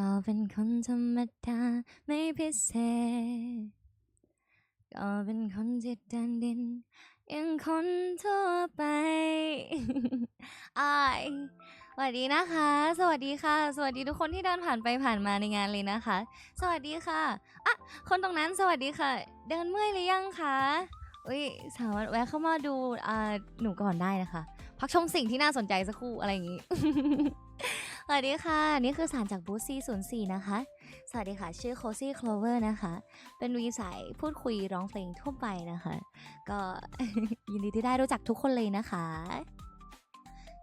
ก็เป็นคนธรรมดาไม่พิเศษ ก็เป็นคนที่ดินดินยังคนทั่วไปอายสวัสดีนะคะ สวัสดีค่ะ สวัสดีทุกคนที่เดินผ่านไปผ่านมาในงานเลยนะคะ สวัสดีค่ะอะคนตรงนั้นสวัสดีค่ะ เดินเมื่อยหรือยังคะอุ้ยสามารถแวะเข้ามาดูอ่าหนูก่อนได้นะคะ พักชมสิ่งที่น่าสนใจสักครู่อะไรอย่างนี้ สวัสดีค่ะ นี่คือสารจากบูธ C04 นย์สี่นะคะ สวัสดีค่ะ ชื่อ Cozy Clover นะคะ เป็นวีสายพูดคุยร้องเพลงทั่วไปนะคะ ก็ ยินดีที่ได้รู้จักทุกคนเลยนะคะ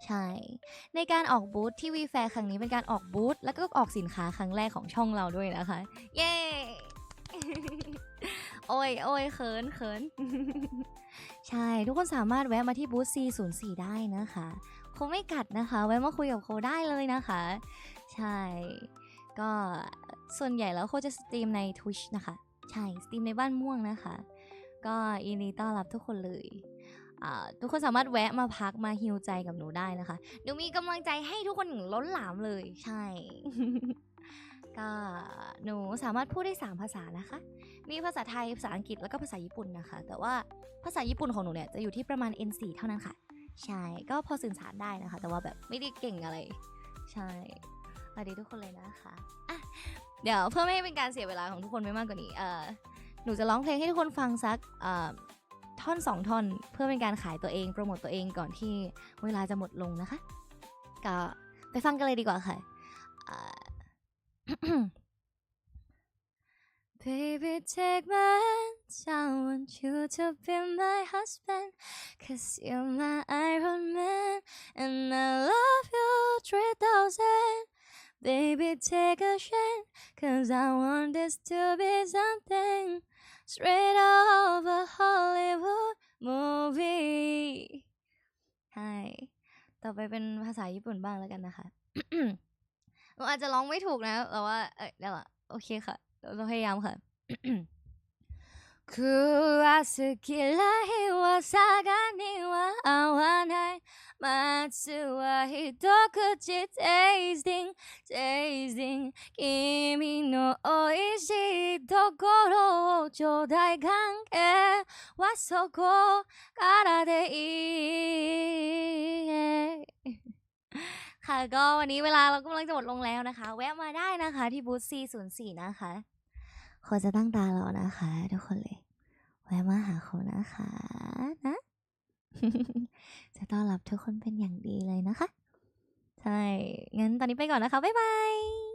ใช่ ในการออกบูธที่วีแฟร์ครั้งนี้เป็นการออกบูธแล้วก็ออกสินค้าครั้งแรกของช่องเราด้วยนะคะ เย้ โอ้ยโอ้ยเขินเขิน ใช่ ทุกคนสามารถแวะมาที่บูธ C04 ได้นะคะโคไม่กัดนะคะ แวะมาคุยกับโคได้เลยนะคะ ใช่ ก็ส่วนใหญ่แล้วโคจะสตรีมใน Twitch นะคะ ใช่ สตรีมในบ้านม่วงนะคะ ก็ยินดีต้อนรับทุกคนเลยทุกคนสามารถแวะมาพักมาฮิวใจกับหนูได้นะคะหนูมีกำลังใจให้ทุกคนอย่างล้นหลามเลยใช่ ก็หนูสามารถพูดได้ 3 ภาษานะคะ มีภาษาไทย ภาษาอังกฤษ แล้วก็ภาษาญี่ปุ่นนะคะ แต่ว่าภาษาญี่ปุ่นของหนูเนี่ยจะอยู่ที่ประมาณ N4 เท่านั้นค่ะ ใช่ ก็พอสื่อสารได้นะคะ แต่ว่าแบบไม่ได้เก่งอะไร ใช่สวัสดีทุกคนเลยนะคะอะเดี๋ยวเพื่อไม่ให้เป็นการเสียเวลาของทุกคนไปมากกว่านี้ เออหนูจะร้องเพลงให้ทุกคนฟังสักเอ่อท่อนสองท่อน เพื่อเป็นการขายตัวเองโปรโมตตัวเองก่อนที่เวลาจะหมดลงนะคะ ก็ไปฟังกันเลยดีกว่าค่ะ Baby, take my hand. I want you to be my husband. Cause you're my Iron Man. And I love you 3000. Baby, take a chance. Cause I want this to be something straight out of a Hollywood movie. ใช่ ต่อไปเป็นภาษาญี่ปุ่นบ้างแล้วกันนะคะ หนูอาจจะร้องไม่ถูกนะ แต่ว่า เอ้ยเดี๋ยวละโอเคค่ะ เราพยายามค่ะ 食わず嫌いは差がには合わないまずは一口 tasting tasting 君の美味しいところをちょうだい関係はそこから ค่ะก็วันนี้เวลาเรากำลังจะหมดลงแล้วนะคะ แวะมาได้นะคะที่บูธ404 นะคะโคจะตั้งตารอนะคะ ทุกคนเลย แวะมาหาเขานะคะนะ จะต้อนรับทุกคนเป็นอย่างดีเลยนะคะ ใช่ งั้นตอนนี้ไปก่อนนะคะ บ๊ายบาย